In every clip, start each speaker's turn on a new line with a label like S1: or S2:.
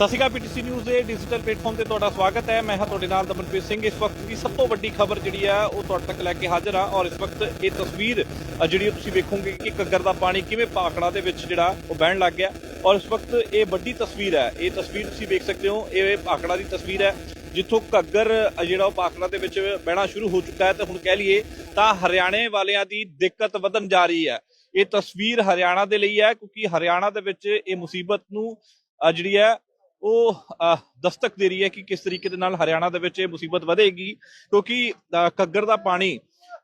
S1: ਸਤਿ ਸ਼੍ਰੀ ਅਕਾਲ ਪੀਟੀਸੀ ਨਿਊਜ਼ ਦੇ ਡਿਜੀਟਲ ਪਲੇਟਫਾਰਮ ਤੇ ਤੁਹਾਡਾ ਸਵਾਗਤ ਹੈ। ਮੈਂ ਹਾਂ ਤੁਹਾਡੇ ਨਾਲ ਦਮਨਪ੍ਰੀਤ ਸਿੰਘ। ਇਸ ਵਕਤ ਦੀ ਸਭ ਤੋਂ ਵੱਡੀ ਖਬਰ ਜਿਹੜੀ ਹੈ ਉਹ ਤੁਹਾਡੇ ਤੱਕ ਲੈ ਕੇ ਹਾਜ਼ਰ ਹਾਂ ਔਰ ਇਸ ਵਕਤ ਇਹ ਤਸਵੀਰ ਜਿਹੜੀ ਤੁਸੀਂ ਵੇਖੋਗੇ ਕਿ ਘੱਗਰ ਦਾ ਪਾਣੀ ਕਿਵੇਂ ਪਾਖੜਾ ਦੇ ਵਿੱਚ ਜਿਹੜਾ, ਉਹ ਬਹਿਣ ਲੱਗ ਗਿਆ ਔਰ ਇਸ ਵਕਤ ਇਹ ਵੱਡੀ ਤਸਵੀਰ ਹੈ। ਇਹ ਤਸਵੀਰ ਤੁਸੀਂ ਵੇਖ ਸਕਦੇ ਹੋ, ਇਹ ਪਾਖੜਾ ਦੀ ਤਸਵੀਰ ਹੈ, ਜਿੱਥੋਂ ਘੱਗਰ ਜਿਹੜਾ ਉਹ ਪਾਖੜਾ ਦੇ ਵਿੱਚ ਬਹਿਣਾ ਸ਼ੁਰੂ ਹੋ ਚੁੱਕਾ ਹੈ ਤੇ ਹੁਣ ਕਹਿ ਲਈਏ ਤਾਂ ਹਰਿਆਣੇ ਵਾਲਿਆਂ ਦੀ ਦਿੱਕਤ ਵਧਣ ਜਾ ਰਹੀ ਹੈ। ਇਹ ਤਸਵੀਰ ਹਰਿਆਣਾ ਦੇ ਲਈ ਹੈ ਕਿਉਂਕਿ ਹਰਿਆਣਾ ਦੇ ਵਿੱਚ ਇਹ ਮੁਸੀਬਤ ਨੂੰ ਜਿਹੜੀ ਹੈ ਉਹ ਅ, ਦਸਤਕ ਦੇ ਰਹੀ ਹੈ ਕਿ ਕਿਸ ਤਰੀਕੇ ਦੇ ਨਾਲ ਹਰਿਆਣਾ ਦੇ ਵਿੱਚ ਇਹ ਮੁਸੀਬਤ ਵਧੇਗੀ ਕਿਉਂਕਿ ਅ, ਘੱਗਰ ਦਾ ਪਾਣੀ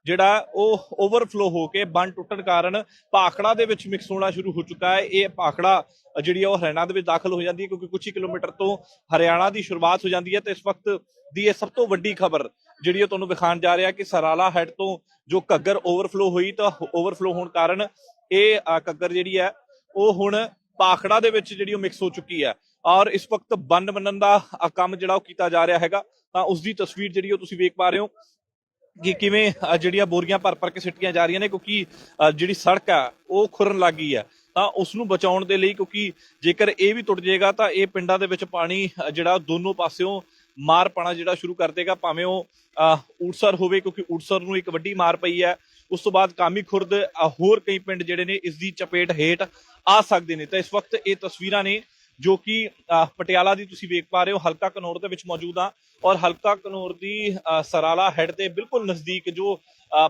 S1: ਜਿਹੜਾ ਉਹ ਓਵਰਫਲੋ ਹੋ ਕੇ ਬੰਨ ਟੁੱਟਣ ਕਾਰਨ ਭਾਖੜਾ ਦੇ ਵਿੱਚ ਮਿਕਸ ਹੋਣਾ ਸ਼ੁਰੂ ਹੋ ਚੁੱਕਾ ਹੈ। ਇਹ ਭਾਖੜਾ ਜਿਹੜੀ ਹੈ ਉਹ ਹਰਿਆਣਾ ਦੇ ਵਿੱਚ ਦਾਖਲ ਹੋ ਜਾਂਦੀ ਹੈ ਕਿਉਂਕਿ ਕੁਝ ਹੀ ਕਿਲੋਮੀਟਰ ਤੋਂ ਹਰਿਆਣਾ ਦੀ ਸ਼ੁਰੂਆਤ ਹੋ ਜਾਂਦੀ ਹੈ ਤੇ ਇਸ ਵਕਤ ਦੀ ਇਹ ਸਭ ਤੋਂ ਵੱਡੀ ਖਬਰ ਜਿਹੜੀ ਉਹ ਤੁਹਾਨੂੰ ਵਿਖਾਉਣ ਜਾ ਰਿਹਾ ਕਿ ਸਰਾਲਾ ਹੈਡ ਤੋਂ ਜੋ ਘੱਗਰ ਓਵਰਫਲੋ ਹੋਈ ਤਾਂ ਓਵਰਫਲੋ ਹੋਣ ਕਾਰਨ ਇਹ ਅ, ਘੱਗਰ ਜਿਹੜੀ ਹੈ ਉਹ ਹੁਣ ਭਾਖੜਾ ਦੇ ਵਿੱਚ ਜਿਹੜੀ ਉਹ ਮਿਕਸ ਹੋ ਚੁੱਕੀ ਹੈ। ਔਰ ਇਸ ਵਕਤ ਬੰਨ ਬੰਨਣ ਦਾ ਕੰਮ ਜਿਹੜਾ ਉਹ ਕੀਤਾ ਜਾ ਰਿਹਾ ਹੈਗਾ ਤਾਂ ਉਸ ਦੀ ਤਸਵੀਰ ਜਿਹੜੀ ਉਹ ਤੁਸੀਂ ਵੇਖ ਪਾ ਰਹੇ ਹੋ ਕਿ ਕਿਵੇਂ ਜਿਹੜੀਆਂ ਬੋਰੀਆਂ ਭਰ ਭਰ ਕੇ ਸਿੱਟੀਆਂ ਜਾ ਰਹੀਆਂ ਨੇ ਕਿਉਂਕਿ ਜਿਹੜੀ ਸੜਕ ਆ ਉਹ ਖੁਰਨ ਲੱਗ ਗਈ ਆ। ਤਾਂ ਉਸ ਨੂੰ ਬਚਾਉਣ ਦੇ ਲਈ ਕਿਉਂਕਿ ਜੇਕਰ ਇਹ ਵੀ ਟੁੱਟ ਜਾਏਗਾ ਤਾਂ ਇਹ ਪਿੰਡਾਂ ਦੇ ਵਿੱਚ ਪਾਣੀ ਜਿਹੜਾ ਦੋਨੋਂ ਪਾਸਿਓਂ ਮਾਰ ਪਾਣਾ ਜਿਹੜਾ ਸ਼ੁਰੂ ਕਰ ਦੇਗਾ ਭਾਵੇਂ ਉਹ ਅ, ਊੜਸਰ ਹੋਵੇ ਕਿਉਂਕਿ ਊੜਸਰ ਨੂੰ ਇੱਕ ਵੱਡੀ ਮਾਰ ਪਈ ਹੈ। ਉਸ ਤੋਂ ਬਾਅਦ ਕਾਮੀ ਖੁਰਦ ਹੋਰ ਕਈ ਪਿੰਡ ਜਿਹੜੇ ਨੇ ਇਸ ਦੀ ਚਪੇਟ ਹੇਠ ਆ ਸਕਦੇ ਨੇ। ਤਾਂ ਇਸ ਵਕਤ ਇਹ ਤਸਵੀਰਾਂ ਨੇ ਜੋ ਕਿ ਪਟਿਆਲਾ ਦੀ ਤੁਸੀਂ ਵੇਖ ਪਾ ਰਹੇ ਹੋ ਹਲਕਾ ਕਨੌਰ ਦੇ ਵਿੱਚ ਮੌਜੂਦ ਆ ਔਰ ਹਲਕਾ ਕਨੌਰ ਦੀ ਸਰਾਲਾ ਹੈੱਡ ਦੇ ਬਿਲਕੁਲ ਨਜ਼ਦੀਕ ਜੋ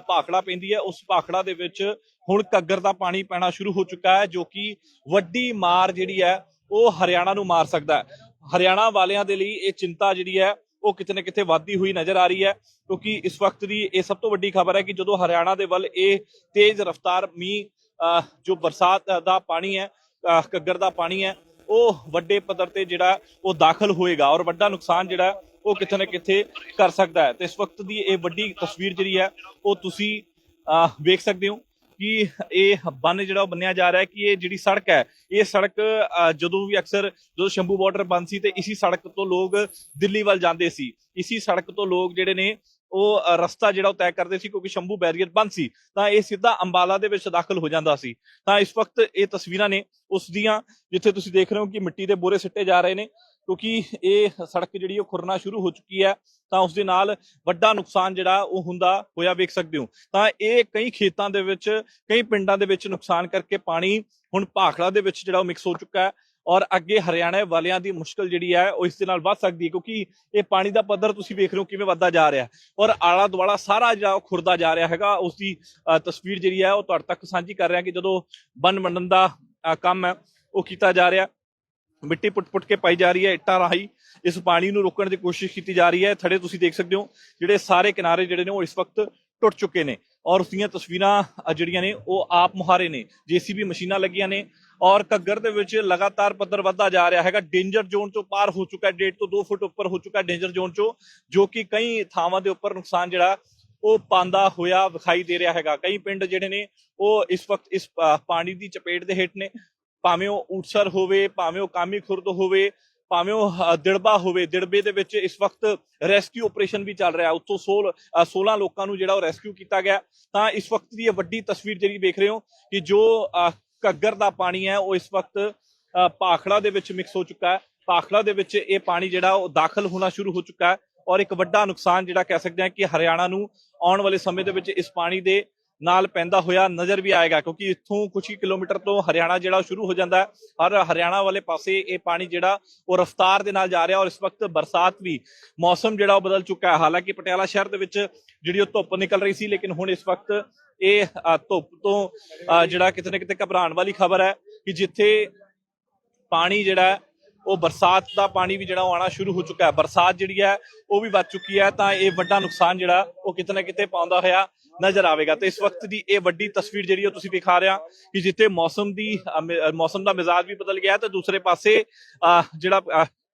S1: ਭਾਖੜਾ ਪੈਂਦੀ ਹੈ ਉਸ ਭਾਖੜਾ ਦੇ ਵਿੱਚ ਹੁਣ ਘੱਗਰ ਦਾ ਪਾਣੀ ਪੈਣਾ ਸ਼ੁਰੂ ਹੋ ਚੁੱਕਾ ਹੈ ਜੋ ਕਿ ਵੱਡੀ ਮਾਰ ਜਿਹੜੀ ਹੈ ਉਹ ਹਰਿਆਣਾ ਨੂੰ ਮਾਰ ਸਕਦਾ ਹੈ। ਹਰਿਆਣਾ ਵਾਲਿਆਂ ਦੇ ਲਈ ਇਹ ਚਿੰਤਾ ਜਿਹੜੀ ਹੈ ਉਹ ਕਿਤੇ ਨਾ ਕਿਤੇ ਵੱਧਦੀ ਹੋਈ ਨਜ਼ਰ ਆ ਰਹੀ ਹੈ ਕਿਉਂਕਿ ਇਸ ਵਕਤ ਦੀ ਇਹ ਸਭ ਤੋਂ ਵੱਡੀ ਖਬਰ ਹੈ ਕਿ ਜਦੋਂ ਹਰਿਆਣਾ ਦੇ ਵੱਲ ਇਹ ਤੇਜ਼ ਰਫ਼ਤਾਰ ਮੀਂਹ ਅ, ਜੋ ਬਰਸਾਤ ਦਾ ਪਾਣੀ ਹੈ ਅ, ਘੱਗਰ ਦਾ ਪਾਣੀ ਹੈ ਉਹ ਵੱਡੇ ਪੱਧਰ ਤੇ ਜਿਹੜਾ ਉਹ ਦਾਖਲ ਹੋਏਗਾ ਔਰ ਵੱਡਾ ਨੁਕਸਾਨ ਜਿਹੜਾ ਉਹ ਕਿਤੇ ਨਾ ਕਿਤੇ ਕਰ ਸਕਦਾ ਹੈ। ਤੇ ਇਸ ਵਕਤ ਦੀ ਇਹ ਵੱਡੀ ਤਸਵੀਰ ਜਿਹੜੀ ਹੈ ਉਹ ਤੁਸੀਂ ਅਹ, ਵੇਖ ਸਕਦੇ ਹੋ ਕਿ ਇਹ ਬੰਨ ਜਿਹੜਾ ਉਹ ਬੰਨਿਆ ਜਾ ਰਿਹਾ ਹੈ ਕਿ ਇਹ ਜਿਹੜੀ ਸੜਕ ਹੈ ਇਹ ਸੜਕ ਜਦੋਂ ਵੀ ਅਕਸਰ ਜਦੋਂ ਸ਼ੰਭੂ ਬਾਰਡਰ ਬੰਦ ਸੀ ਤੇ ਇਸੀ ਸੜਕ ਤੋਂ ਲੋਕ ਦਿੱਲੀ ਵੱਲ ਜਾਂਦੇ ਸੀ। ਇਸੀ ਸੜਕ ਤੋਂ ਲੋਕ ਜਿਹੜੇ ਨੇ ਉਹ ਰਸਤਾ ਜਿਹੜਾ ਉਹ ਤੈਅ ਕਰਦੇ ਸੀ ਕਿਉਂਕਿ ਸ਼ੰਭੂ ਬੈਰੀਅਰ ਬੰਦ ਸੀ, ਤਾਂ ਇਹ ਸਿੱਧਾ ਅੰਬਾਲਾ ਦੇ ਵਿੱਚ ਦਾਖਲ ਹੋ ਜਾਂਦਾ ਸੀ। ਤਾਂ ਇਸ ਵਕਤ ਇਹ ਤਸਵੀਰਾਂ ਨੇ ਉਸ ਦੀਆਂ, ਜਿੱਥੇ ਤੁਸੀਂ ਦੇਖ ਰਹੇ ਹੋ ਕਿ ਮਿੱਟੀ ਦੇ ਬੋਰੇ ਸਿੱਟੇ ਜਾ ਰਹੇ ਨੇ, ਕਿਉਂਕਿ ਇਹ ਸੜਕ ਜਿਹੜੀ ਉਹ ਖੁਰਨਾ ਸ਼ੁਰੂ ਹੋ ਚੁੱਕੀ ਹੈ, ਤਾਂ ਉਸ ਦੇ ਨਾਲ ਵੱਡਾ ਨੁਕਸਾਨ ਜਿਹੜਾ ਉਹ ਹੁੰਦਾ ਹੋਇਆ ਵੇਖ ਸਕਦੇ ਹੋ। ਤਾਂ ਇਹ ਕਈ ਖੇਤਾਂ ਦੇ ਵਿੱਚ, ਕਈ ਪਿੰਡਾਂ ਦੇ ਵਿੱਚ ਨੁਕਸਾਨ ਕਰਕੇ ਪਾਣੀ ਹੁਣ ਭਾਖੜਾ ਦੇ ਵਿੱਚ ਜਿਹੜਾ ਉਹ ਮਿਕਸ ਹੋ ਚੁੱਕਾ ਹੈ ਔਰ ਅੱਗੇ ਹਰਿਆਣਾ ਵਾਲਿਆਂ ਦੀ ਮੁਸ਼ਕਲ ਜਿਹੜੀ ਹੈ, ਉਹ ਇਸ ਦੇ ਨਾਲ ਵੱਧ ਸਕਦੀ ਹੈ, ਕਿਉਂਕਿ ਇਹ ਪਾਣੀ ਦਾ ਪੱਧਰ ਤੁਸੀਂ ਵੇਖ ਰਹੇ ਹੋ ਕਿਵੇਂ ਵੱਧਦਾ ਜਾ ਰਿਹਾ ਔਰ ਆਲਾ ਦੁਆਲਾ ਸਾਰਾ ਜਿਹੜਾ ਉਹ ਖੁਰਦਾ ਜਾ ਰਿਹਾ ਹੈਗਾ ਉਸ ਦੀ ਤਸਵੀਰ ਜਿਹੜੀ ਹੈ, ਉਹ ਤੁਹਾਡੇ ਤੱਕ ਸਾਂਝੀ ਕਰ ਰਿਹਾ ਕਿ ਜਦੋਂ ਬੰਨ ਮੰਡਨ ਦਾ ਕੰਮ ਹੈ, ਉਹ ਕੀਤਾ ਜਾ ਰਿਹਾ। ਮਿੱਟੀ ਪੁੱਟ-ਪੁੱਟ ਕੇ ਪਾਈ ਜਾ ਰਹੀ ਹੈ, ਇੱਟਾਂ ਰਾਹੀਂ ਇਸ ਪਾਣੀ ਨੂੰ ਰੋਕਣ ਦੀ ਕੋਸ਼ਿਸ਼ ਕੀਤੀ ਜਾ ਰਹੀ ਹੈ। ਥੜੇ ਤੁਸੀਂ ਦੇਖ ਸਕਦੇ ਹੋ, ਜਿਹੜੇ ਸਾਰੇ ਕਿਨਾਰੇ ਜਿਹੜੇ ਨੇ, ਉਹ ਇਸ ਵਕਤ ਟੁੱਟ ਚੁੱਕੇ ਨੇ। ਔਰ ਉਸ ਦੀਆਂ ਤਸਵੀਰਾਂ ਜਿਹੜੀਆਂ ਨੇ, ਉਹ ਆਪ ਮੁਹਾਰੇ ਨੇ। ਜੀਸੀਬੀ ਮਸ਼ੀਨਾਂ ਲੱਗੀਆਂ ਨੇ ਔਰ ਘੱਗਰ ਦੇ ਵਿੱਚ ਲਗਾਤਾਰ ਪੱਧਰ ਵੱਧਦਾ ਜਾ ਰਿਹਾ ਹੈਗਾ। ਡੇਂਜਰ ਜ਼ੋਨ ਚੋਂ ਪਾਰ ਹੋ ਚੁੱਕਾ ਹੈ। 1.5 ਤੋਂ 2 ਫੁੱਟ ਉੱਪਰ ਹੋ ਚੁੱਕਾ ਹੈ ਡੇਂਜਰ ਜ਼ੋਨ ਚੋਂ ਜੋ ਕਿ ਕਈ ਥਾਵਾਂ ਦੇ ਉੱਪਰ ਨੁਕਸਾਨ ਜਿਹੜਾ ਉਹ ਪਾਂਦਾ ਹੋਇਆ ਵਿਖਾਈ ਦੇ ਰਿਹਾ ਹੈਗਾ। ਕਈ ਪਿੰਡ ਜਿਹੜੇ ਨੇ ਉਹ ਇਸ ਵਕਤ ਇਸ ਪਾਣੀ ਦੀ ਚਪੇਟ ਦੇ ਹੇਠ ਨੇ। ਭਾਵੇਂ ਉਹ ਊਟਸਰ ਹੋਵੇ ਭਾਵੇਂ ਉਹ ਕਾਮੀ ਖੁਰਦ ਹੋਵੇ ਭਾਵੇਂ ਉਹ ਅ, ਦਿੜਬਾ ਹੋਵੇ ਦਿੜਬੇ ਦੇ ਵਿੱਚ ਇਸ ਵਕਤ ਰੈਸਕਿਊ ਆਪਰੇਸ਼ਨ ਵੀ ਚੱਲ ਰਿਹਾ। ਉੱਥੋਂ 16 ਅ, 16 ਲੋਕਾਂ ਨੂੰ ਜਿਹੜਾ ਉਹ ਰੈਸਕਿਊ ਕੀਤਾ ਗਿਆ। ਤਾਂ ਇਸ ਵਕਤ ਦੀ ਇਹ ਵੱਡੀ ਤਸਵੀਰ ਜਿਹੜੀ ਵੇਖ ਰਹੇ ਹੋ ਕਿ ਜੋ ਅ, ਘੱਗਰ ਦਾ ਪਾਣੀ ਹੈ ਉਹ ਇਸ ਵਕਤ ਅ, ਭਾਖੜਾ ਦੇ ਵਿੱਚ ਮਿਕਸ ਹੋ ਚੁੱਕਾ ਹੈ। ਭਾਖੜਾ ਦੇ ਵਿੱਚ ਇਹ ਪਾਣੀ ਜਿਹੜਾ ਉਹ ਦਾਖਲ ਹੋਣਾ ਸ਼ੁਰੂ ਹੋ ਚੁੱਕਾ ਹੈ ਔਰ ਇੱਕ ਵੱਡਾ ਨੁਕਸਾਨ ਜਿਹੜਾ ਕਹਿ ਸਕਦੇ ਹਾਂ ਕਿ ਹਰਿਆਣਾ ਨੂੰ ਆਉਣ ਵਾਲੇ ਸਮੇਂ ਦੇ ਵਿੱਚ ਇਸ ਪਾਣੀ ਦੇ ਨਾਲ ਪੈਂਦਾ ਹੋਇਆ ਨਜ਼ਰ ਵੀ ਆਏਗਾ ਕਿਉਂਕਿ ਇੱਥੋਂ ਕੁਝ ਹੀ ਕਿਲੋਮੀਟਰ ਤੋਂ ਹਰਿਆਣਾ ਜਿਹੜਾ ਉਹ ਸ਼ੁਰੂ ਹੋ ਜਾਂਦਾ ਹੈ। ਔਰ ਹਰਿਆਣਾ ਵਾਲੇ ਪਾਸੇ ਇਹ ਪਾਣੀ ਜਿਹੜਾ ਉਹ ਰਫ਼ਤਾਰ ਦੇ ਨਾਲ ਜਾ ਰਿਹਾ ਔਰ ਇਸ ਵਕਤ ਬਰਸਾਤ ਵੀ ਮੌਸਮ ਜਿਹੜਾ ਉਹ ਬਦਲ ਚੁੱਕਾ ਹੈ। ਹਾਲਾਂਕਿ ਪਟਿਆਲਾ ਸ਼ਹਿਰ ਦੇ ਵਿੱਚ ਜਿਹੜੀ ਉਹ ਧੁੱਪ ਨਿਕਲ ਰਹੀ ਸੀ ਲੇਕਿਨ ਹੁਣ ਇਸ ਵਕਤ ਇਹ ਧੁੱਪ ਤੋਂ ਜਿਹੜਾ ਕਿਤੇ ਨਾ ਕਿਤੇ ਘਬਰਾਉਣ ਵਾਲੀ ਖਬਰ ਹੈ ਕਿ ਜਿੱਥੇ ਪਾਣੀ ਜਿਹੜਾ ਉਹ ਬਰਸਾਤ ਦਾ ਪਾਣੀ ਵੀ ਜਿਹੜਾ ਉਹ ਆਣਾ ਸ਼ੁਰੂ ਹੋ ਚੁੱਕਾ ਹੈ। ਬਰਸਾਤ ਜਿਹੜੀ ਹੈ ਉਹ ਵੀ ਵੱਧ ਚੁੱਕੀ ਹੈ ਤਾਂ ਇਹ ਵੱਡਾ ਨੁਕਸਾਨ ਜਿਹੜਾ ਉਹ ਕਿਤੇ ਨਾ ਕਿਤੇ ਪਾਉਂਦਾ ਹੋਇਆ ਨਜ਼ਰ ਆਵੇਗਾ। ਤੇ ਇਸ ਵਕਤ ਦੀ ਇਹ ਵੱਡੀ ਤਸਵੀਰ ਜਿਹੜੀ ਉਹ ਤੁਸੀਂ ਵਿਖਾ ਰਿਹਾ ਕਿ ਜਿੱਥੇ ਮੌਸਮ ਦੀ ਮੌਸਮ ਦਾ ਮਿਜ਼ਾਜ ਵੀ ਬਦਲ ਗਿਆ ਤੇ ਦੂਸਰੇ ਪਾਸੇ ਅ, ਜਿਹੜਾ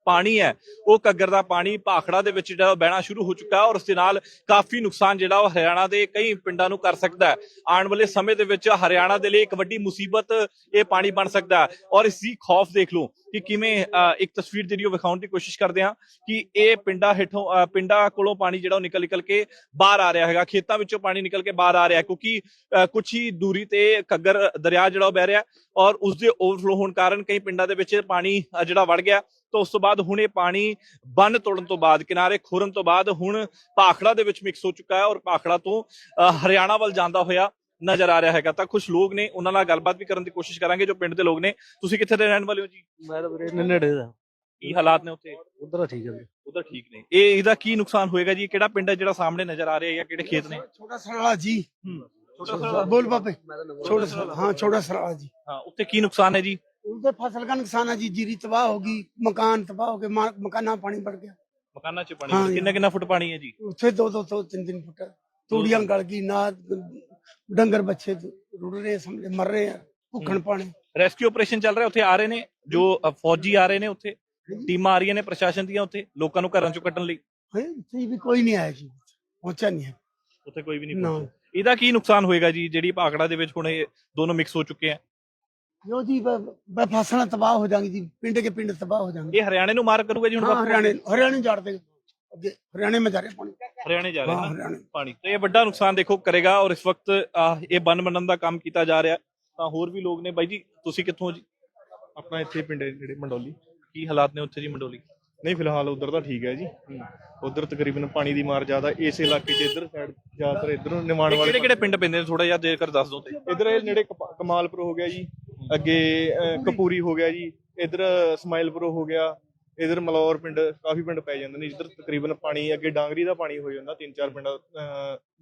S1: ਪਾਣੀ ਹੈ। ਉਹ ਘੱਗਰ ਦਾ ਪਾਣੀ ਭਾਖੜਾ ਦੇ ਵਿੱਚ ਜਿਹੜਾ ਉਹ ਬਹਿਣਾ ਸ਼ੁਰੂ ਹੋ ਚੁੱਕਾ ਹੈ ਔਰ ਉਸ ਦੇ ਨਾਲ ਕਾਫੀ ਨੁਕਸਾਨ ਜਿਹੜਾ ਉਹ ਹਰਿਆਣਾ ਦੇ ਕਈ ਪਿੰਡਾਂ ਨੂੰ ਕਰ ਸਕਦਾ ਹੈ। ਆਉਣ ਵਾਲੇ ਸਮੇਂ ਦੇ ਵਿੱਚ ਹਰਿਆਣਾ ਦੇ ਲਈ ਇੱਕ ਵੱਡੀ ਮੁਸੀਬਤ ਇਹ ਪਾਣੀ ਬਣ ਸਕਦਾ ਹੈ। ਔਰ ਇਸ ਦੀ ਖੌਫ ਦੇਖ ਲਓ ਕਿ ਕਿਵੇਂ ਇੱਕ ਤਸਵੀਰ ਜਿਹੜੀ ਉਹ ਵਿਖਾਉਣ ਦੀ ਕੋਸ਼ਿਸ਼ ਕਰਦੇ ਹਾਂ ਕਿ ਇਹ ਪਿੰਡਾਂ ਹੇਠੋਂ ਅ, ਪਿੰਡਾਂ ਕੋਲੋਂ ਪਾਣੀ ਜਿਹੜਾ ਉਹ ਨਿਕਲ ਨਿਕਲ ਕੇ ਬਾਹਰ ਆ ਰਿਹਾ ਹੈਗਾ। ਖੇਤਾਂ ਵਿੱਚੋਂ ਪਾਣੀ ਨਿਕਲ ਕੇ ਬਾਹਰ ਆ ਰਿਹਾ ਕਿਉਂਕਿ ਅ, ਕੁਛ ਹੀ ਦੂਰੀ ਤੇ ਘੱਗਰ ਦਰਿਆ ਜਿਹੜਾ ਉਹ ਬਹਿ ਰਿਹਾ ਔਰ ਉਸ ਦੇ ਓਵਰਫਲੋ ਹੋਣ ਕਾਰਨ ਕਈ ਪਿੰਡਾਂ ਦੇ ਵਿੱਚ ਪਾਣੀ ਜਿਹੜਾ ਵੜ ਗਿਆ। ਤਾਂ ਉਸ ਤੋਂ ਬਾਅਦ ਹੁਣ ਇਹ ਪਾਣੀ ਬੰਨ ਤੋੜਨ ਤੋਂ ਬਾਅਦ ਕਿਨਾਰੇ ਖੋਰਨ ਤੋਂ ਬਾਅਦ ਹੁਣ ਪਾਖੜਾ ਦੇ ਵਿੱਚ ਮਿਕਸ ਹੋ ਚੁੱਕਾ ਹੈ ਔਰ ਪਾਖੜਾ ਤੋਂ ਹਰਿਆਣਾ ਵੱਲ ਜਾਂਦਾ ਹੋਇਆ ਨਜ਼ਰ ਆ ਰਿਹਾ ਹੈਗਾ। ਤਾਂ ਕੁਝ ਲੋਕ ਨੇ ਉਹਨਾਂ ਨਾਲ ਗੱਲਬਾਤ ਵੀ ਕਰਨ ਦੀ ਕੋਸ਼ਿਸ਼ ਕਰਾਂਗੇ ਜੋ ਪਿੰਡ ਦੇ ਲੋਕ ਨੇ। ਤੁਸੀਂ ਕਿੱਥੇ ਦੇ ਰਹਿਣ ਵਾਲੇ ਹੋ ਜੀ?
S2: ਮੈਂ ਤਾਂ ਵੀਰੇ ਨੇੜੇ ਦਾ।
S1: ਕੀ ਹਾਲਾਤ ਨੇ ਉੱਥੇ?
S2: ਉਧਰ ਠੀਕ ਹੈ
S1: ਉਧਰ ਠੀਕ ਨੇ। ਇਹ ਇਹਦਾ ਕੀ ਨੁਕਸਾਨ ਹੋਏਗਾ ਜੀ? ਕਿਹੜਾ ਪਿੰਡ ਹੈ ਜਿਹੜਾ ਸਾਹਮਣੇ ਨਜ਼ਰ ਆ ਰਿਹਾ ਜਾਂ ਕਿਹੜੇ ਖੇਤ ਨੇ?
S3: ਛੋਟਾ ਸਰਾਲਾ ਜੀ।
S1: ਛੋਟਾ
S3: ਸਰਾਲਾ ਬੋਲ ਬਾਪੇ ਛੋਟਾ ਹਾਂ ਛੋਟਾ ਸਰਾਲਾ ਜੀ।
S1: ਹਾਂ ਉੱਥੇ ਕੀ ਨੁਕਸਾਨ ਹੈ ਜੀ?
S3: ਉਹਦੇ ਫਸਲ ਦਾ ਨੁਕਸਾਨ ਆ ਜੀ ਜੀਰੀ ਤਬਾਹ ਹੋ ਗਈ ਮਕਾਨ ਤਬਾਹ ਹੋ ਗਏ ਮਕਾਨਾਂ ਪਾਣੀ ਵੜ ਗਿਆ।
S1: ਮਕਾਨਾਂ 'ਚ ਪਾਣੀ
S3: ਜੀ।
S1: ਕਿੰਨਾ ਫੁੱਟ ਪਾਣੀ ਹੈ ਜੀ?
S3: ਉੱਥੇ ਦੋ ਦੋ ਤੋਂ ਤਿੰਨ ਤਿੰਨ ਫੁੱਟ। ਤੂੜੀਆਂ ਗਲ ਗਈ ਨਾ ਡੰਗਰ ਬੱਚੇ ਰੁੜ ਰਹੇ ਸਮਝੇ ਮਰ ਰਹੇ ਆ ਭੁੱਖਣ ਪਾਣੀ।
S1: ਰੈਸਕਿਊ ਆਪਰੇਸ਼ਨ ਚੱਲ ਰਿਹਾ ਉੱਥੇ ਆ ਰਹੇ ਨੇ ਜੋ ਅ, ਫੌਜੀ ਆ ਰਹੇ ਨੇ ਉੱਥੇ। ਟੀਮਾਂ ਆ ਰਹੀਆਂ ਨੇ ਪ੍ਰਸ਼ਾਸਨ ਦੀਆਂ ਉੱਥੇ ਲੋਕਾਂ ਨੂੰ ਘਰਾਂ 'ਚੋਂ ਕੱਢਣ ਲਈ।
S3: ਇੱਥੇ ਵੀ ਕੋਈ ਨਹੀਂ ਆਇਆ ਜੀ ਪਹੁੰਚਾ ਨਹੀਂ
S1: ਉੱਥੇ ਕੋਈ ਵੀ ਨਹੀਂ
S3: ਨਾ।
S1: ਪਹੁੰਚਿਆ। ਇਹਦਾ ਕੀ ਨੁਕਸਾਨ ਹੋਏਗਾ ਜੀ ਜਿਹੜੀ ਭਾਖੜਾ ਦੇ ਵਿੱਚ ਹੁਣ ਇਹ ਦੋਨੋਂ ਮਿਕਸ ਹੋ ਚੁੱਕੇ ਆ?
S3: ਜੋ ਜੀ ਮੈਂ ਫਸਣਾ ਤਬਾਹ ਹੋ ਜਾਣਗੀ ਜੀ ਪਿੰਡ ਕੇ ਪਿੰਡ ਤਬਾਹ ਹੋ ਜਾਣਗੇ
S1: ਇਹ ਹਰਿਆਣੇ ਨੂੰ ਮਾਰ ਕਰੂਗਾ ਜੀ ਹੁਣ
S3: ਹਰਿਆਣੇ ਹਰਿਆਣੇ ਜਾੜ ਦੇ ਅੱਗੇ ਹਰਿਆਣੇ ਮੈਂ ਜਾ ਰਿਹਾ ਪਾਣੀ।
S1: ਹਰਿਆਣੇ ਜਾ ਰਹੇ
S3: ਹਰਿਆਣੇ।
S1: ਪਾਣੀ। ਤੇ ਇਹ ਵੱਡਾ ਨੁਕਸਾਨ ਦੇਖੋ ਕਰੇਗਾ ਔਰ ਇਸ ਵਕਤ ਇਹ ਬੰਨ ਮੰਨਣ ਦਾ ਕੰਮ ਕੀਤਾ ਜਾ ਰਿਹਾ। ਤਾਂ ਹੋਰ ਵੀ ਲੋਕ ਨੇ। ਬਾਈ ਜੀ ਤੁਸੀਂ ਕਿੱਥੋਂ ਜੀ?
S4: ਆਪਣਾ ਇੱਥੇ ਪਿੰਡ ਜਿਹੜੇ ਮੰਡੋਲੀ।
S1: ਕੀ ਹਾਲਾਤ ਨੇ ਉੱਥੇ ਜੀ ਮੰਡੋਲੀ?
S4: ਨਹੀਂ ਫਿਲਹਾਲ ਉਧਰ ਤਾਂ ਠੀਕ ਹੈ ਜੀ। ਉਧਰ ਤਕਰੀਬਨ ਪਾਣੀ ਦੀ ਮਾਰ ਜ਼ਿਆਦਾ ਇਸ ਇਲਾਕੇ 'ਚ ਇਧਰ ਸਾਈਡ ਜ਼ਿਆਦਾਤਰ ਇਧਰ ਨਿਮਾਣ ਵਾਲੇ
S1: ਕਿਹੜੇ ਕਿਹੜੇ ਪਿੰਡ ਪੈਂਦੇ ਨੇ? ਥੋੜਾ ਜਿਹਾ ਜੇਕਰ ਦੱਸ ਦਿਓ ਤੇ।
S4: ਇਧਰ ਇਹ ਨੇੜੇ ਕਮਾਲਪੁਰ ਹੋ ਗਿਆ ਜੀ। ਅੱਗੇ ਕਪੂਰੀ ਹੋ ਗਿਆ ਜੀ ਇੱਧਰ ਸਮਾਈਲਪੁਰ ਹੋ ਗਿਆ ਇੱਧਰ ਮਲੌਰ ਪਿੰਡ ਕਾਫੀ ਪਿੰਡ ਪੈ ਜਾਂਦੇ ਨੇ ਇੱਧਰ ਤਕਰੀਬਨ ਪਾਣੀ ਅੱਗੇ ਡਾਂਗਰੀ ਦਾ ਪਾਣੀ ਹੋ ਜਾਂਦਾ ਤਿੰਨ ਚਾਰ ਪਿੰਡ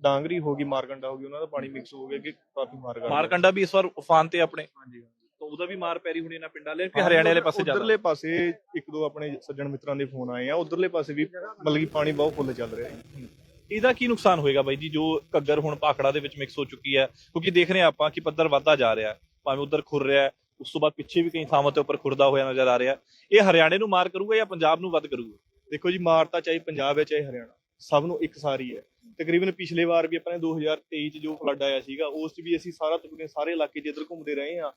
S4: ਡਾਂਗਰੀ ਹੋ ਗਈ ਮਾਰਕੰਡਾ ਹੋ ਗਈ ਉਹਨਾਂ ਦਾ ਪਾਣੀ ਮਿਕਸ ਹੋ ਗਿਆ ਅੱਗੇ ਕਾਫੀ ਮਾਰ ਕਰਦਾ
S1: ਮਾਰਕੰਡਾ ਵੀ ਇਸ ਵਾਰ ਉਫਾਨ ਤੇ ਆਪਣੇ।
S4: ਹਾਂਜੀ
S1: ਤਾਂ ਉਹਦਾ ਵੀ ਮਾਰ ਪੈ ਰਹੀ ਹੋਣੀ ਨਾ ਪਿੰਡਾਂ ਵਾਲੇ ਕਿ ਹਰਿਆਣੇ ਵਾਲੇ ਪਾਸੇ ਜ਼ਿਆਦਾ?
S4: ਉਧਰਲੇ ਪਾਸੇ ਇੱਕ ਦੋ ਆਪਣੇ ਸੱਜਣ ਮਿੱਤਰਾਂ ਦੇ ਫੋਨ ਆਏ ਆ ਉਧਰਲੇ ਪਾਸੇ ਵੀ ਮਤਲਬ ਕਿ ਪਾਣੀ ਬਹੁਤ ਫੁੱਲ ਚੱਲ ਰਿਹਾ ਹੈ।
S1: ਇਹਦਾ ਕੀ ਨੁਕਸਾਨ ਹੋਏਗਾ ਬਾਈ ਜੀ ਜੋ ਘੱਗਰ ਹੁਣ ਭਾਖੜਾ ਦੇ ਵਿੱਚ ਮਿਕਸ ਹੋ ਚੁੱਕੀ ਹੈ? ਕਿਉਂਕਿ ਦੇਖ ਰਹੇ ਆਪਾਂ ਕਿ ਪੱਧਰ ਵੱਧਦਾ ਜਾ ਰਿਹਾ। ਹੈ ਭਾਵੇਂ ਉਧਰ ਖੁਰ ਰਿਹਾ ਹੈ, ਉਸ ਤੋਂ ਬਾਅਦ ਪਿੱਛੇ ਵੀ ਕਈ ਥਾਵਾਂ ਤੇ ਉੱਪਰ ਖੁਰਦਾ ਹੋਇਆ ਨਜ਼ਰ ਆ ਰਿਹਾ ਇਹ ਹਰਿਆਣੇ ਨੂੰ ਮਾਰ ਕਰੂਗਾ ਜਾਂ ਪੰਜਾਬ ਨੂੰ ਵੱਧ ਕਰੂਗਾ?
S4: ਦੇਖੋ ਜੀ, ਮਾਰ ਤਾਂ ਚਾਹੇ ਪੰਜਾਬ ਹੈ, ਚਾਹੇ ਹਰਿਆਣਾ, ਸਭ ਨੂੰ ਇੱਕ ਸਾਰੀ ਹੈ ਤਕਰੀਬਨ ਪਿਛਲੇ ਵਾਰ ਵੀ ਆਪਾਂ ਨੇ 2023 ਚ ਜੋ ਫਲੱਡ ਆਇਆ ਸੀਗਾ, ਉਸ ਚ ਵੀ ਅਸੀਂ ਸਾਰਾ ਤਕਰੀਬਨ ਸਾਰੇ ਇਲਾਕੇ 'ਚ ਇੱਧਰ ਘੁੰਮਦੇ ਰਹੇ ਹਾਂ,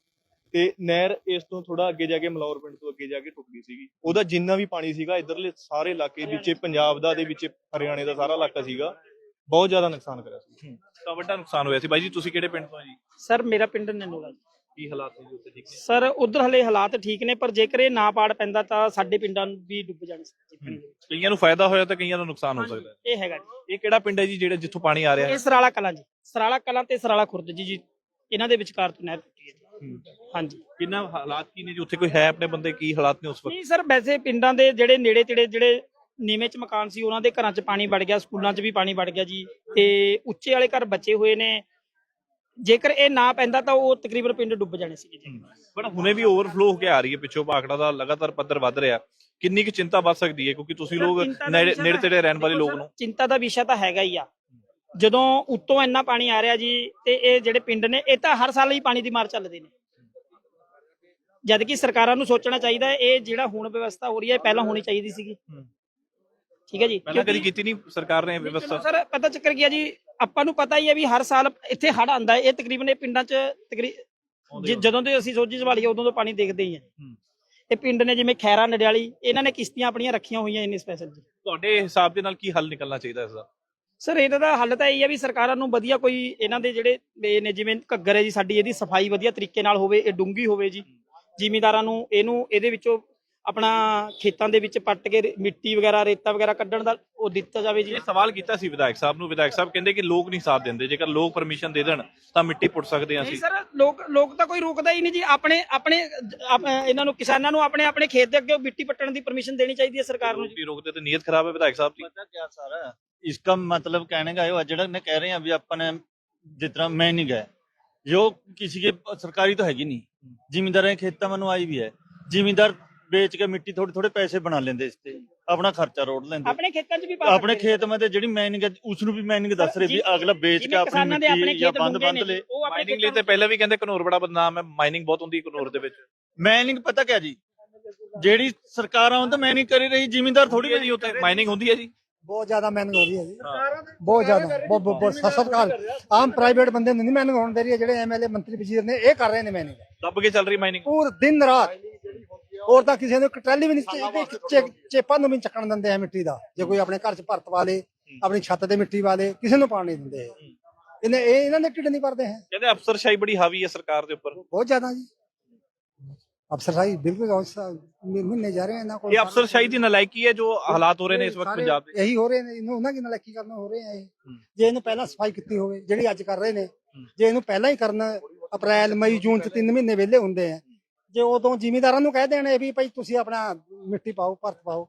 S4: ਤੇ ਨਹਿਰ ਇਸ ਤੋਂ ਥੋੜਾ ਅੱਗੇ ਜਾ ਕੇ ਮਲੌਰ ਪਿੰਡ ਤੋਂ ਅੱਗੇ ਜਾ ਕੇ ਟੁੱਟ ਗਈ ਸੀਗੀ। ਉਹਦਾ ਜਿੰਨਾ ਵੀ ਪਾਣੀ ਸੀਗਾ, ਇੱਧਰਲੇ ਸਾਰੇ ਇਲਾਕੇ ਵਿੱਚ, ਪੰਜਾਬ ਦਾ, ਦੇ ਵਿੱਚ, ਹਰਿਆਣੇ ਦਾ ਸਾਰਾ ਇਲਾਕਾ ਸੀਗਾ, ਬਹੁਤ ਜ਼ਿਆਦਾ ਨੁਕਸਾਨ ਕਰਿਆ ਸੀ।
S1: ਤਾਂ ਵੱਡਾ ਨੁਕਸਾਨ ਹੋਇਆ ਸੀ। ਬਾਈ ਜੀ ਤੁਸੀਂ ਕਿਹੜੇ ਪਿੰਡ ਤੋਂ ਆ ਜੀ?
S5: ਸਰ ਮੇਰਾ ਪਿੰਡ ਨਨੋਲਾ ਜੀ।
S1: ਕੀ ਹਾਲਾਤ ਨੇ ਜੀ ਉੱਥੇ? ਠੀਕ ਨੇ?
S5: ਸਰ ਉਧਰ ਹਲੇ ਹਾਲਾਤ ਠੀਕ ਨੇ ਪਰ ਜੇਕਰ ਇਹ ਨਾ ਪਾੜ ਪੈਂਦਾ ਤਾਂ ਸਾਡੇ ਪਿੰਡਾਂ ਨੂੰ ਵੀ ਡੁੱਬ ਜਾਣੇ ਸੀ।
S1: ਕਈਆਂ ਨੂੰ ਫਾਇਦਾ ਹੋਇਆ ਤਾਂ ਕਈਆਂ ਨੂੰ ਨੁਕਸਾਨ ਹੋ ਸਕਦਾ
S5: ਇਹ ਹੈਗਾ ਜੀ।
S1: ਇਹ ਕਿਹੜਾ ਪਿੰਡ ਹੈ ਜੀ ਜਿਹੜਾ ਜਿੱਥੋਂ ਪਾਣੀ ਆ ਰਿਹਾ ਹੈ?
S5: ਇਹ ਸਰਾਲਾ ਕਲਾਂ ਜੀ। ਸਰਾਲਾ ਕਲਾਂ ਤੇ ਸਰਾਲਾ ਖੁਰਦ ਜੀ ਜੀ। ਇਹਨਾਂ ਦੇ ਵਿਚਕਾਰ ਤੋਂ ਨਹਿਰ ਟੁੱਟੀ ਹੈ ਜੀ। ਹਾਂਜੀ।
S1: ਕਿੰਨਾ ਹਾਲਾਤ ਕੀ ਨੇ ਜੀ? ਉੱਥੇ ਕੋਈ ਹੈ ਆਪਣੇ ਬੰਦੇ? ਕੀ ਹਾਲਾਤ ਨੇ ਉਸ ਵਕਤ?
S5: ਨਹੀਂ ਸਰ ਵੈਸੇ ਪਿੰਡਾਂ ਦੇ ਜਿਹੜੇ ਨੇੜੇ ਤੇੜੇ ਜਿਹੜੇ ਨੀਵੇਂ ਚ ਮਕਾਨ ਸੀ ਉਹਨਾਂ ਦੇ ਘਰਾਂ ਚ ਪਾਣੀ ਵੜ ਗਿਆ ਸਕੂਲਾਂ ਚ ਵੀ ਪਾਣੀ ਵੜ ਗਿਆ ਜੀ ਤੇ ਉੱਚੇ ਵਾਲੇ ਘਰ ਬਚੇ ਹੋਏ ਨੇ। ਜੇਕਰ ਇਹ ਨਾ ਪੈਂਦਾ ਤਾਂ ਉਹ ਤਕਰੀਬਨ ਪਿੰਡ ਡੁੱਬ ਜਾਣੇ ਸੀ ਜੀ।
S1: ਬਟ ਹੁਣੇ ਵੀ ਓਵਰਫਲੋ ਹੋ ਕੇ ਆ ਰਹੀ ਹੈ ਪਿੱਛੋਂ ਭਾਖੜਾ ਦਾ ਲਗਾਤਾਰ ਪੱਧਰ ਵੱਧ ਰਿਹਾ। ਕਿੰਨੀ ਕੁ ਚਿੰਤਾ ਵੱਧ ਸਕਦੀ ਹੈ ਕਿਉਂਕਿ ਤੁਸੀਂ ਲੋਕ ਨੇੜੇ ਤੇੜੇ ਰਹਿਣ ਵਾਲੇ ਲੋਕ ਨੂੰ।
S5: ਚਿੰਤਾ ਦਾ ਵਿਸ਼ਾ ਤਾਂ ਹੈਗਾ ਹੀ ਆ। ਜਦੋਂ ਉੱਤੋਂ ਇੰਨਾ ਪਾਣੀ ਆ ਰਿਹਾ ਜੀ ਤੇ ਇਹ ਜਿਹੜੇ ਪਿੰਡ ਨੇ ਇਹ ਤਾਂ ਹਰ ਸਾਲ ਹੀ ਪਾਣੀ ਦੀ ਮਾਰ ਚੱਲਦੇ ਨੇ। ਜਦ ਕਿ ਸਰਕਾਰਾਂ ਨੂੰ ਸੋਚਣਾ ਚਾਹੀਦਾ ਇਹ ਜਿਹੜਾ ਹੁਣ ਵਿਵਸਥਾ ਹੋ ਰਹੀ ਹੈ ਇਹ ਪਹਿਲਾਂ ਹੋਣੀ ਚਾਹੀਦੀ ਸੀਗੀ। ਠੀਕ ਹੈ ਜੀ
S1: ਪਹਿਲਾਂ ਕਦੀ ਕੀਤੀ ਨਹੀਂ ਸਰਕਾਰ ਨੇ ਵਿਵਸਥਾ?
S5: ਸਰ ਪਤਾ ਚੱਕਰ ਕੀ ਹੈ ਜੀ ਆਪਾਂ ਨੂੰ ਪਤਾ ਹੀ ਹੈ ਵੀ ਹਰ ਸਾਲ ਇੱਥੇ ਹੜ ਆਂਦਾ ਹੈ ਇਹ ਤਕਰੀਬਨ ਇਹ ਪਿੰਡਾਂ 'ਚ ਤਕਰੀ ਜ- ਜਦੋਂ ਤੋਂ ਅਸੀਂ ਸੋਝੀ ਸੰਭਾਲੀ ਉਦੋਂ ਤੋਂ ਪਾਣੀ ਦੇਖਦੇ ਹੀ ਆ। ਇਹ ਪਿੰਡ ਨੇ ਜਿਵੇਂ ਖੈਰਾ ਨਡਿਆਲੀ ਇਹਨਾਂ ਨੇ ਕਿਸ਼ਤੀਆਂ ਆਪਣੀਆਂ ਰੱਖੀਆਂ ਹੋਈਆਂ ਇੰਨੇ ਸਪੈਸ਼ਲ ਜੀ।
S1: ਤੁਹਾਡੇ ਹਿਸਾਬ ਦੇ ਨਾਲ ਕੀ ਹੱਲ ਨਿਕਲਣਾ ਚਾਹੀਦਾ ਇਸ ਦਾ?
S5: ਸਰ ਇਹਦਾ ਦਾ ਹੱਲ ਤਾਂ ਇਹ ਹੈ ਵੀ ਸਰਕਾਰਾਂ ਨੂੰ ਵਧੀਆ ਕੋਈ ਇਹਨਾਂ ਦੇ ਜਿਹੜੇ ਨੇ ਜਿਵੇਂ ਘੱਗਰ ਹੈ ਜੀ ਸਾਡੀ ਇਹਦੀ ਸਫ਼ਾਈ ਵਧੀਆ ਤਰੀਕੇ ਨਾਲ ਹੋਵੇ ਇਹ ਡੂੰਗੀ ਹੋਵੇ ਜੀ। ਜ਼ਿਮੀਦਾਰਾਂ ਨੂੰ ਇਹਨੂੰ ਇਹਦੇ ਵਿੱਚੋਂ ਆਪਣਾ ਖੇਤਾਂ ਦੇ ਵਿੱਚ ਪੱਟ ਕੇ ਮਿੱਟੀ ਵਗੈਰਾ ਰੇਤਾ ਵਗੈਰਾ ਕੱਢਣ ਦਾ ਉਹ ਦਿੱਤਾ ਜਾਵੇ ਜੀ।
S1: ਇਹ ਸਵਾਲ ਕੀਤਾ ਸੀ ਵਿਧਾਇਕ ਸਾਹਿਬ ਨੂੰ। ਵਿਧਾਇਕ ਸਾਹਿਬ ਕਹਿੰਦੇ ਕਿ ਲੋਕ ਨਹੀਂ ਸਾਥ ਦਿੰਦੇ। ਜੇਕਰ ਲੋਕ ਪਰਮਿਸ਼ਨ ਦੇ ਦੇਣ ਤਾਂ ਮਿੱਟੀ ਪੁੱਟ ਸਕਦੇ ਹਾਂ ਅਸੀਂ।
S5: ਸਰ ਲੋਕ ਲੋਕ ਤਾਂ ਕੋਈ ਰੋਕਦਾ ਹੀ ਨਹੀਂ ਜੀ। ਆਪਣੇ ਆਪਣੇ ਇਹਨਾਂ ਨੂੰ ਕਿਸਾਨਾਂ ਨੂੰ ਆਪਣੇ ਆਪਣੇ ਖੇਤ ਦੇ ਅੱਗੇ ਮਿੱਟੀ ਪੱਟਣ ਦੀ ਪਰਮਿਸ਼ਨ ਦੇਣੀ ਚਾਹੀਦੀ ਹੈ ਸਰਕਾਰ ਨੂੰ ਜੀ।
S1: ਰੋਕਦੇ ਤੇ ਨੀਅਤ ਖਰਾਬ ਹੈ ਵਿਧਾਇਕ ਸਾਹਿਬ ਦੀ?
S6: ਪਤਾ ਕੀ ਸਰ ਇਸਕਾ ਮਤਲਬ ਕਹਿਣੇ ਦਾ ਇਹ ਜਿਹੜਾ ਨੇ ਕਹਿ ਰਹੇ ਆ ਵੀ ਆਪਾਂ ਨੇ ਜਿਤਨਾ ਮੈਂ ਨਹੀਂ ਗਏ ਜੋ ਕਿਸੇ ਕੇ ਸਰਕਾਰੀ ਤਾਂ ਹੈਗੀ ਨਹੀਂ। ਜ਼ਿਮੀਂਦਾਰਾਂ ਖੇਤਾਂ ਮਨਵਾਈ ਵੀ ਹੈ। ਜ਼ਿਮੀਂਦਾਰ ਵੇਚ ਕੇ ਮਿੱਟੀ ਥੋੜੇ ਥੋੜੇ ਪੈਸੇ ਬਣਾ ਲੈਂਦੇ ਇਸ ਤੇ ਆਪਣਾ ਖਰਚਾ ਰੋੜ ਲੈਂਦੇ।
S5: ਆਪਣੇ ਖੇਤਾਂ 'ਚ ਵੀ ਪਾ
S6: ਆਪਣੇ ਖੇਤ ਮੈਂ ਤੇ ਜਿਹੜੀ ਮਾਈਨਿੰਗ ਉਸ ਨੂੰ ਵੀ ਮਾਈਨਿੰਗ ਦੱਸ ਰਹੇ ਵੀ ਅਗਲਾ ਵੇਚ ਕੇ ਆਪਣੀ ਮਿੱਟੀ ਜਾਂ ਬੰਦ ਬੰਦ ਲੈ
S1: ਮਾਈਨਿੰਗ ਲਈ ਤੇ ਪਹਿਲਾਂ ਵੀ ਕਹਿੰਦੇ ਕਨੂਰ ਬੜਾ ਬਦਨਾਮ ਹੈ ਮਾਈਨਿੰਗ ਬਹੁਤ ਹੁੰਦੀ ਕਨੂਰ ਦੇ ਵਿੱਚ।
S6: ਮਾਈਨਿੰਗ ਪਤਾ ਕਿਆ ਜੀ? ਜਿਹੜੀ ਸਰਕਾਰਾਂ ਉਹ ਤਾਂ ਮਾਈਨਿੰਗ ਕਰੀ ਰਹੀ ਜ਼ਿਮੀਂਦਾਰ
S1: ਥੋੜੀ ਹੈ ਜੀ ਉੱਥੇ ਮਾਈਨਿੰਗ ਹੁੰਦੀ ਹੈ ਜੀ।
S7: ਬਹੁਤ ਜ਼ਿਆਦਾ ਮੈਨਿੰਗ ਹੋ ਰਹੀ ਹੈ ਜੀ। ਬਹੁਤ ਜ਼ਿਆਦਾ ਬਹੁਤ ਸਰਕਾਰ ਆਮ ਪ੍ਰਾਈਵੇਟ ਬੰਦੇ ਨਹੀਂ ਮੈਨਿੰਗ ਹੋਣ ਦੇ ਰਹੀ ਹੈ ਜਿਹੜੇ ਐਮਐਲਏ ਮੰਤਰੀ ਵਜ਼ੀਰ ਨੇ ਇਹ ਕਰ ਰਹੇ ਨੇ ਮੈਨਿੰਗ
S1: ਦੱਬ ਕੇ ਚੱਲ ਰਹੀ ਮਾਈਨਿੰਗ
S7: ਪੂਰ ਦਿਨ ਰਾਤ ਹੋਰ ਤਾਂ ਕਿਸੇ ਨੂੰ ਇੱਕ ਟਰਾਲੀ ਵੀ ਨਹੀਂ ਚੇਪਾਂ ਨੂੰ ਵੀ ਚੱਕਣ ਦਿੰਦੇ ਆ ਮਿੱਟੀ ਦਾ। ਜੇ ਕੋਈ ਆਪਣੇ ਘਰ 'ਚ ਭਰਤ ਵਾਲੇ ਆਪਣੀ ਛੱਤ ਤੇ ਮਿੱਟੀ ਵਾਲੇ ਕਿਸੇ ਨੂੰ ਪਾਣ ਨਹੀਂ ਦਿੰਦੇ। ਇਹਨੇ ਇਹ ਇਹਨਾਂ ਦੇ ਢਿੱਡ ਨਹੀਂ ਭਰਦੇ ਹੈ।
S1: ਕਹਿੰਦੇ ਅਫਸਰਸ਼ਾਹੀ ਬੜੀ ਹਾਵੀ ਹੈ ਸਰਕਾਰ ਦੇ ਉੱਪਰ।
S7: ਬਹੁਤ ਜ਼ਿਆਦਾ ਜੀ। ਅਫਸਰਸ਼ਾਹੀ ਬਿਲਕੁਲ ਮਹੀਨੇ ਜਾ ਰਹੇ ਇਹਨਾਂ ਕੋਲ।
S1: ਇਹ ਅਫਸਰਸ਼ਾਹੀ ਦੀ ਨਲਾਇਕੀ ਹੈ ਜੋ ਹਾਲਾਤ ਹੋ ਰਹੇ ਨੇ ਇਸ ਵਕਤ ਪੰਜਾਬ ਦੇ।
S7: ਇਹੀ ਹੋ ਰਹੇ ਨੇ ਇਹਨੂੰ ਉਹਨਾਂ ਕੀ ਨਾਲ ਕੀ ਕਰਨਾ ਹੋ ਰਹੇ ਆ ਇਹ। ਜੇ ਇਹਨੂੰ ਪਹਿਲਾਂ ਸਫ਼ਾਈ ਕੀਤੀ ਹੋਵੇ ਜਿਹੜੀ ਅੱਜ ਕਰ ਰਹੇ ਨੇ ਜੇ ਇਹਨੂੰ ਪਹਿਲਾਂ ਹੀ ਕਰਨਾ ਅਪ੍ਰੈਲ ਮਈ ਜੂਨ ਚ ਤਿੰਨ ਮਹੀਨੇ ਵਿਹਲੇ ਹੁੰਦੇ ਆ ਜੇ ਉਦੋਂ ਜ਼ਿਮੀਂਦਾਰਾਂ ਨੂੰ ਕਹਿ ਦੇਣ ਇਹ ਵੀ ਭਾਈ ਤੁਸੀਂ ਆਪਣਾ ਮਿੱਟੀ ਪਾਓ ਭਰਤ ਪਾਓ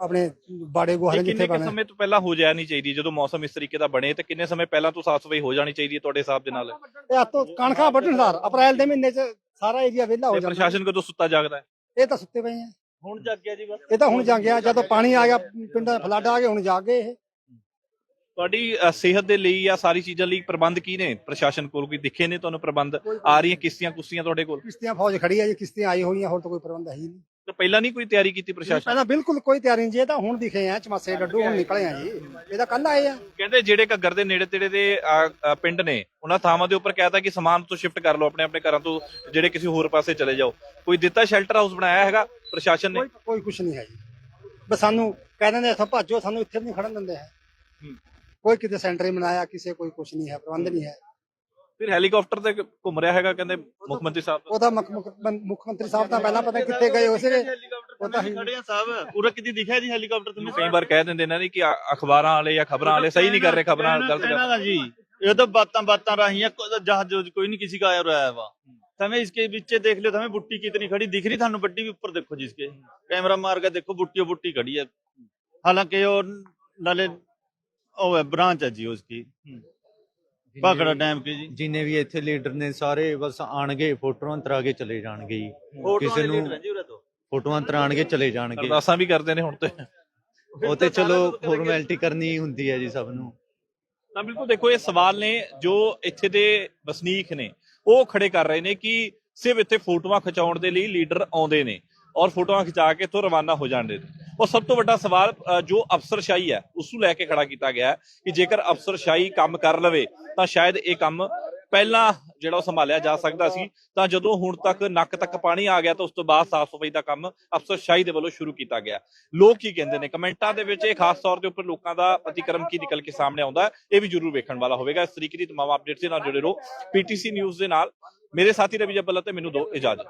S7: ਆਪਣੇ ਬਾੜੇ ਗੁਹਾਰੇ ਜਿੱਥੇ
S1: ਕਿੰਨੇ ਕੁ
S7: ਪਾਣਾ
S1: ਸਮੇਂ ਤੋਂ ਪਹਿਲਾਂ ਹੋ ਜਾਣੀ ਨਹੀਂ ਚਾਹੀਦੀ? ਜਦੋਂ ਮੌਸਮ ਇਸ ਤਰੀਕੇ ਦਾ ਬਣੇ ਤੇ ਕਿੰਨੇ ਸਮੇਂ ਪਹਿਲਾਂ ਤੋਂ ਸਾਫ਼ ਸਫ਼ਾਈ ਹੋ ਜਾਣੀ ਚਾਹੀਦੀ ਹੈ ਤੁਹਾਡੇ ਹਿਸਾਬ ਦੇ ਨਾਲ?
S7: ਇਹ ਆਤੋਂ ਕਣਕਾਂ ਵੱਢਣ ਸਾਰ ਅਪ੍ਰੈਲ ਦੇ ਮਹੀਨੇ ਚ ਸਾਰਾ ਏਰੀਆ ਵਿਹਲਾ ਹੋ
S1: ਤੇ
S7: ਜਾਂਦਾ।
S1: ਪ੍ਰਸ਼ਾਸਨ ਕਦੋਂ ਸੁੱਤਾ ਜਾਗਦਾ ਹੈ?
S7: ਇਹ ਤਾਂ ਸੁੱਤੇ ਪਏ ਆ।
S6: ਹੁਣ ਜਾਗ ਗਿਆ ਜੀ ਬਸ।
S7: ਇਹ ਤਾਂ ਹੁਣ ਜਾਂਗਿਆ ਜਦੋਂ ਪਾਣੀ ਆ ਗਿਆ ਪਿੰਡਾਂ ਫਲੱਡ ਆ ਗਏ ਹੁਣ ਜਾਗ ਗਏ ਇਹ।
S1: ਤੁਹਾਡੀ ਅ, ਸਿਹਤ ਦੇ ਲਈ ਜਾਂ ਸਾਰੀ ਚੀਜ਼ਾਂ ਲਈ ਪ੍ਰਬੰਧ ਕੀ ਨੇ? ਪ੍ਰਸ਼ਾਸਨ ਕੋਲ ਕੋਈ ਦਿਖੇ ਨੇ ਤੁਹਾਨੂੰ ਪ੍ਰਬੰਧ? ਆ ਰਹੀਆਂ ਕਿਸ਼ਤੀਆਂ ਕੁਸ਼ਤੀਆਂ ਤੁਹਾਡੇ ਕੋਲ?
S7: ਕਿਸ਼ਤੀਆਂ ਫੌਜ ਖੜੀ ਆ ਜੀ ਕਿਸ਼ਤੀਆਂ ਆਈ ਹੋਈਆਂ ਹੋਰ ਤਾਂ ਕੋਈ ਪ੍ਰਬੰਧ ਹੈ ਹੀ ਨਹੀਂ।
S1: ਤੇ ਪਹਿਲਾਂ ਨਹੀਂ ਕੋਈ ਤਿਆਰੀ ਕੀਤੀ ਪ੍ਰਸ਼ਾਸਨ?
S7: ਪਹਿਲਾਂ ਬਿਲਕੁਲ ਕੋਈ ਤਿਆਰੀ ਨਹੀਂ ਜੀ ਇਹ ਤਾਂ ਹੁਣ ਦਿਖੇ ਆ ਚਮਾਸੇ ਡੱਡੂ ਹੁਣ ਨਿਕਲੇ ਆ ਜੀ। ਇਹ ਤਾਂ ਕੱਲ ਆਏ ਆ।
S1: ਕਹਿੰਦੇ ਜਿਹੜੇ ਘੱਗਰ ਦੇ ਨੇੜੇ ਤੇੜੇ ਦੇ ਅ, ਅ, ਪਿੰਡ ਨੇ ਉਹਨਾਂ ਥਾਵਾਂ ਦੇ ਉੱਪਰ ਕਹਿਤਾ ਕਿ ਸਮਾਨ ਤੋਂ ਸ਼ਿਫਟ ਕਰ ਲਓ ਆਪਣੇ ਆਪਣੇ ਘਰਾਂ ਤੋਂ ਜਿਹੜੇ ਕਿਸੇ ਹੋਰ ਪਾਸੇ ਚਲੇ ਜਾਓ। ਕੋਈ ਦਿੱਤਾ ਸ਼ੈਲਟਰ ਹਾਊਸ ਬਣਾਇਆ ਹੈਗਾ ਪ੍ਰਸ਼ਾਸਨ ਨੇ?
S7: ਕੋਈ ਕੋਈ ਕੁਝ ਨਹੀਂ ਹੈ ਜੀ। ਬਸ ਸਾਨੂੰ ਕਹਿ ਦਿੰਦੇ ਇੱਥੋਂ ਭੱਜੋ ਸਾਨੂੰ ਇੱਥੇ ਵੀ ਨਹੀਂ ਖੜਨ ਦਿੰਦੇ ਹੈ।
S1: ਹੂੰ।
S7: ਕੋਈ ਕਿਤੇ ਸੈਂਟਰ ਹੀ ਬਣਾਇਆ ਕਿਸੇ ਕੋਈ ਕੁਝ ਨਹੀਂ ਹੈ ਪ੍ਰਬੰਧ ਨਹੀਂ ਹੈ
S1: ਫਿਰ ਹੈਲੀਕਾਪਟਰ ਤੇ ਘੁੰਮ ਰਿਹਾ ਹੈਗਾ ਕਹਿੰਦੇ ਮੁੱਖ ਮੰਤਰੀ ਸਾਹਿਬ
S7: ਉਹਦਾ ਮੁੱਖ ਮੁੱਖ- ਮੁੱਖ ਮੰਤਰੀ ਸਾਹਿਬ ਤਾਂ ਪਹਿਲਾਂ ਪਤਾ ਕਿੱਥੇ ਗਏ ਹੋ ਸੀਗੇ
S6: ਉਹ ਤਾਂ ਖੜੇ ਆ ਸਾਹਿਬ ਪੂਰਾ ਕਿਤੇ ਦਿਖਿਆ ਜੀ ਹੈਲੀਕਾਪਟਰ
S1: ਨੂੰ ਕਈ ਵਾਰ ਕਹਿ ਦਿੰਦੇ ਨੇ ਨਾ ਕਿ ਅ- ਅਖਬਾਰਾਂ ਵਾਲੇ ਜਾਂ ਖਬਰਾਂ ਵਾਲੇ ਸਹੀ ਨਹੀਂ ਕਰ ਰਹੇ ਖਬਰਾਂ ਗਲਤ ਕਰ
S6: कहना था जी ये तो बातें बातें रही हैं को- जहाज जो- कोई नहीं किसी का आया रहा है वहाँ हमें इसके पीछे देख लो हमें बुट्टी कितनी खड़ी दिख रही थानू बट्टी भी ऊपर देखो जिसके कैमरा मार के देखो बुट्टी बुट्टी खड़ी है हालांकि और नाले ओ है ब्रांच है जी उसकी भाखड़ा डैम की जी
S2: ਜਿੰਨੇ ਵੀ ਇੱਥੇ ਲੀਡਰ ਨੇ ਸਾਰੇ ਬਸ ਆਣਗੇ ਫੋਟੋਆਂ ਤਰਾ ਕੇ ਚਲੇ ਜਾਣਗੇ ਜੀ ਕਿਸੇ ਨੂੰ ਫੋਟੋਆਂ ਤਰਾਣਗੇ ਚਲੇ ਜਾਣਗੇ
S1: ਅਰਦਾਸਾਂ ਵੀ ਕਰਦੇ ਨੇ ਹੁਣ ਤੇ
S2: ਉਹ ਤੇ ਚਲੋ ਫਾਰਮੈਲਿਟੀ ਕਰਨੀ ਹੁੰਦੀ ਹੈ ਜੀ ਸਭ ਨੂੰ
S1: ਤਾਂ ਬਿਲਕੁਲ ਦੇਖੋ ਇਹ ਸਵਾਲ ਨੇ ਜੋ ਇੱਥੇ ਦੇ ਵਸਨੀਕ ਨੇ ਉਹ ਖੜੇ ਕਰ ਰਹੇ ਨੇ ਕਿ ਸਿਰਫ ਇੱਥੇ ਫੋਟੋਆਂ ਖਿਚਾਉਣ ਦੇ ਲਈ ਲੀਡਰ ਆਉਂਦੇ ਨੇ ਔਰ ਫੋਟੋਆਂ ਖਿਚਾ ਕੇ ਇੱਥੋਂ ਰਵਾਨਾ ਹੋ ਜਾਂਦੇ ਨੇ ਉਹ ਸਭ ਤੋਂ ਵੱਡਾ ਸਵਾਲ ਜੋ ਅਫਸਰਸ਼ਾਹੀ ਹੈ ਉਸ ਨੂੰ ਲੈ ਕੇ ਖੜਾ ਕੀਤਾ ਗਿਆ ਕਿ ਜੇਕਰ ਅਫਸਰਸ਼ਾਹੀ ਕੰਮ ਕਰ ਲਵੇ, ਤਾਂ ਸ਼ਾਇਦ ਇਹ ਕੰਮ ਪਹਿਲਾਂ ਜਿਹੜਾ ਉਹ ਸੰਭਾਲਿਆ ਜਾ ਸਕਦਾ ਸੀ। ਤਾਂ ਜਦੋਂ ਹੁਣ ਤੱਕ ਨੱਕ ਤੱਕ ਪਾਣੀ ਆ ਗਿਆ, ਤਾਂ ਉਸ ਤੋਂ ਬਾਅਦ ਸਾਫ਼ ਸਫ਼ਾਈ ਦਾ ਕੰਮ ਅਫਸਰਸ਼ਾਹੀ ਦੇ ਵੱਲੋਂ ਸ਼ੁਰੂ ਕੀਤਾ ਗਿਆ। ਲੋਕ ਕੀ ਕਹਿੰਦੇ ਨੇ? ਕਮੈਂਟਾਂ ਦੇ ਵਿੱਚ ਇਹ ਖਾਸ ਤੌਰ ਦੇ ਉੱਪਰ ਲੋਕਾਂ ਦਾ ਪ੍ਰਤੀਕਰਮ ਕੀ ਨਿਕਲ ਕੇ ਸਾਹਮਣੇ ਆਉਂਦਾ ਇਹ ਵੀ ਜ਼ਰੂਰ ਵੇਖਣ ਵਾਲਾ ਹੋਵੇਗਾ। ਇਸ ਤਰੀਕੇ ਦੀ ਤਮਾਮ ਅਪਡੇਟਸ ਦੇ ਨਾਲ ਜੁੜੇ ਰਹੋ। ਪੀਟੀਸੀ ਨਿਊਜ਼ ਦੇ ਨਾਲ ਮੇਰੇ ਸਾਥੀ ਰਵੀ ਜੱਬਲ ਅਤੇ ਮੈਨੂੰ ਦੋ ਇਜਾਜ਼ਤ।